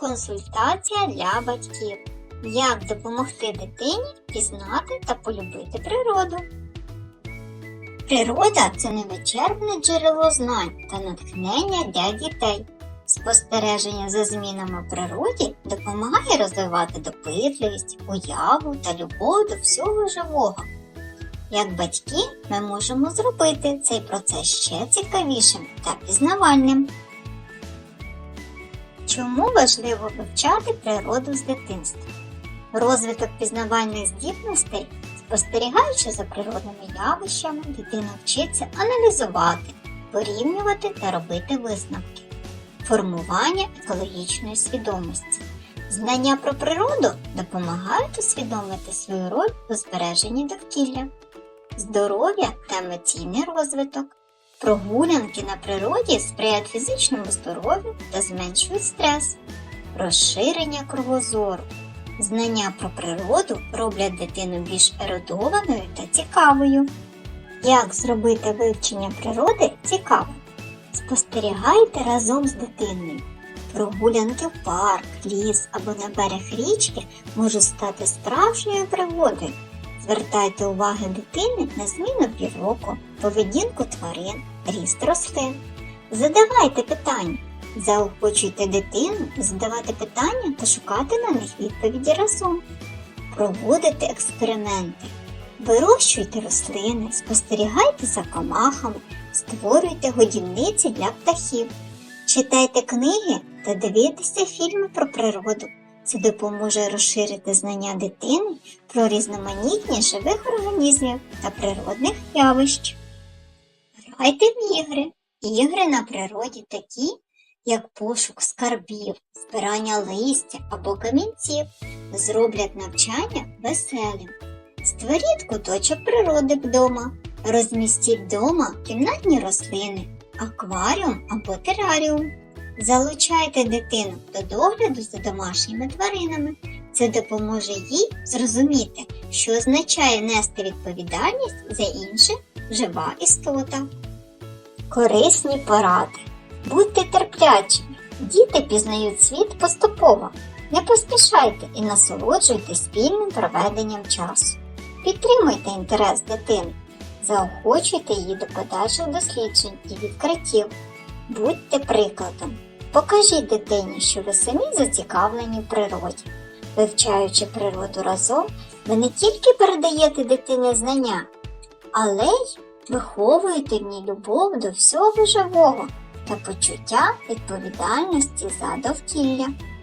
Консультація для батьків. Як допомогти дитині пізнати та полюбити природу? Природа це невичерпне джерело знань та натхнення для дітей. Спостереження за змінами в природі допомагає розвивати допитливість, уяву та любов до всього живого. Як батьки, ми можемо зробити цей процес ще цікавішим та пізнавальним. Чому важливо вивчати природу з дитинства? Розвиток пізнавальних здібностей, спостерігаючи за природними явищами, дитина вчиться аналізувати, порівнювати та робити висновки, формування екологічної свідомості. Знання про природу допомагають усвідомити свою роль у збереженні довкілля, здоров'я та емоційний розвиток. Прогулянки на природі сприяють фізичному здоров'ю та зменшують стрес, розширення кругозору. Знання про природу роблять дитину більш ерудованою та цікавою. Як зробити вивчення природи цікавим? Спостерігайте разом з дитиною. Прогулянки в парк, ліс або на берег річки можуть стати справжньою пригодою. Звертайте уваги дитини на зміну півроку, поведінку тварин, ріст рослин. Задавайте питання, заохочуйте дитину задавати питання та шукати на них відповіді разом. Проводите експерименти, вирощуйте рослини, спостерігайте за комахами, створюйте годівниці для птахів, читайте книги та дивіться фільми про природу. Це допоможе розширити знання дитини про різноманітні живих організмів та природних явищ. Грайте в ігри. Ігри на природі такі, як пошук скарбів, збирання листя або камінців, зроблять навчання веселим. Створіть куточок природи вдома, розмістіть вдома кімнатні рослини, акваріум або тераріум. Залучайте дитину до догляду за домашніми тваринами. Це допоможе їй зрозуміти, що означає нести відповідальність за інших жива істота. Корисні поради. Будьте терплячими. Діти пізнають світ поступово. Не поспішайте і насолоджуйтесь спільним проведенням часу. Підтримуйте інтерес дитини, заохочуйте її до подальших досліджень і відкриттів. Будьте прикладом. Покажіть дитині, що ви самі зацікавлені в природі. Вивчаючи природу разом, ви не тільки передаєте дитині знання, але й виховуєте в ній любов до всього живого та почуття відповідальності за довкілля.